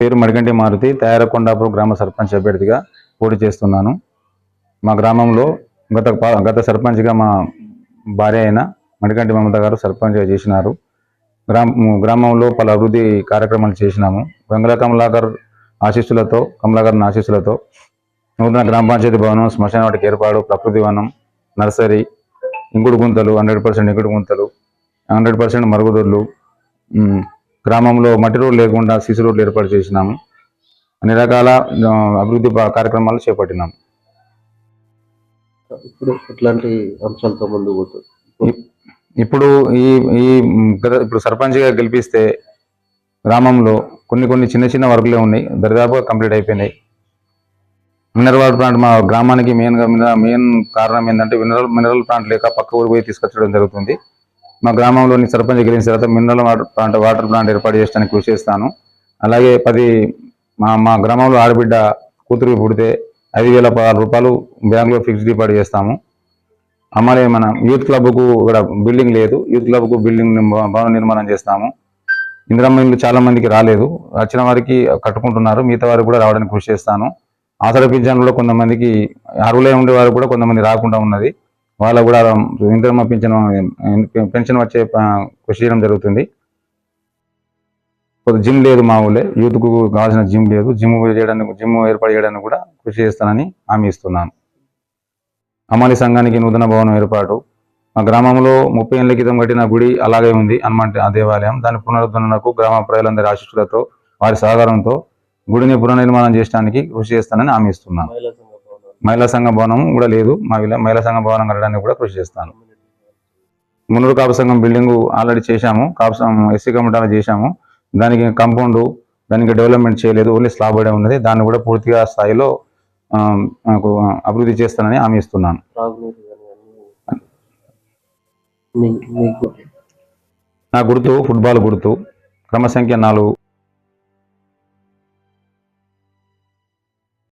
పేరు మడిగంటి మారుతి తయారకొండాపురం గ్రామ సర్పంచ్ అభ్యర్థిగా పోటీ చేస్తున్నాను. మా గ్రామంలో గత గత సర్పంచ్గా మా భార్య అయిన మడికంటి మమత గారు సర్పంచ్గా చేసినారు. గ్రామ గ్రామంలో పలు అభివృద్ధి కార్యక్రమాలు చేసినాము. వెంగళ కమలాకర్ ఆశీస్సులతో కమలాకర్ ఆశీస్సులతో నూతన గ్రామ పంచాయతీ భవనం శ్మశాన వాటికి ఏర్పాటు ప్రకృతి వనం నర్సరీ ఇంకుడు గుంతలు హండ్రెడ్ పర్సెంట్ ఇంకుడు గుంతలు హండ్రెడ్ పర్సెంట్ మరుగుదొడ్లు గ్రామంలో మట్టి రోడ్లు లేకుండా సీసీ రోడ్లు ఏర్పాటు చేసినాము. అన్ని రకాల అభివృద్ధి కార్యక్రమాలు చేపట్టినాము ఇప్పుడు ఎట్లాంటి అంశాలతో ముందు పోతుంది ఇప్పుడు ఈ ఈ ఇప్పుడు సర్పంచ్గా గెలిపిస్తే గ్రామంలో కొన్ని కొన్ని చిన్న చిన్న వర్కులే ఉన్నాయి. దరిదాపుగా కంప్లీట్ అయిపోయినాయి. మినరల్ ప్లాంట్ మా గ్రామానికి మెయిన్గా మెయిన్ కారణం ఏంటంటే మినరల్ మినరల్ ప్లాంట్ లేక పక్క ఊరు పోయి తీసుకొచ్చడం జరుగుతుంది. మా గ్రామంలోని సర్పంచ్ గెలిచిన తర్వాత mineral water plant water plant ఏర్పాటు చేయడానికి కృషి చేస్తాను. అలాగే పది మా మా గ్రామంలో ఆడబిడ్డ కూతురు పుడితే ఐదు వేల పదహారు రూపాయలు బ్యాంకులో ఫిక్స్డ్ డిపాజిట్ చేస్తాము. అమలే మన యూత్ క్లబ్కు ఇక్కడ బిల్డింగ్ లేదు. యూత్ క్లబ్కు బిల్డింగ్ భవన నిర్మాణం చేస్తాము. ఇందిరమ్మ ఇల్లు చాలా మందికి రాలేదు. వచ్చిన వారికి కట్టుకుంటున్నారు. మిగతా వారికి కూడా రావడానికి కృషి చేస్తాను. ఆసర పింఛన్లో కొంతమందికి అర్హులై ఉండే వారు కూడా కొంతమంది రాకుండా ఉన్నది. వాళ్ళకు కూడా ఇంద్రమ్మ పింఛన్ పెన్షన్ వచ్చే కృషి చేయడం జరుగుతుంది. కొద్ది జిమ్ లేదు మా ఊళ్ళే యూత్కు కావాల్సిన జిమ్ లేదు. జిమ్ చేయడానికి జిమ్ ఏర్పాటు చేయడానికి కూడా కృషి చేస్తానని హామీ ఇస్తున్నాను. అమాలి సంఘానికి నూతన భవనం ఏర్పాటు. మా గ్రామంలో ముప్పై ఏళ్ళ క్రితం కట్టిన గుడి అలాగే ఉంది హనుమాన్ ఆ దేవాలయం. దాని పునరుద్ధరణకు గ్రామ ప్రజలందరి ఆశీస్సులతో వారి సహకారంతో గుడిని పునర్నిర్మాణం చేయడానికి కృషి చేస్తానని హామీ ఇస్తున్నాను. మహిళా సంఘ భవనం కూడా లేదు. మా మహిళా సంఘ భవనం కట్టడానికి కూడా కృషి చేస్తాను. మున్నూరు కాపు సంఘం బిల్డింగ్ ఆల్రెడీ చేశాము. కాపు సంఘం ఎస్సీ కమిటీలో చేశాము. దానికి కాంపౌండ్ దానికి డెవలప్మెంట్ చేయలేదు. ఓన్లీ స్లాబ్ పడే ఉన్నది. దాన్ని కూడా పూర్తిగా స్థాయిలో అభివృద్ధి చేస్తానని హామీ ఇస్తున్నాను. నా గుర్తు ఫుట్బాల్ గుర్తు. క్రమ సంఖ్య నాలుగు.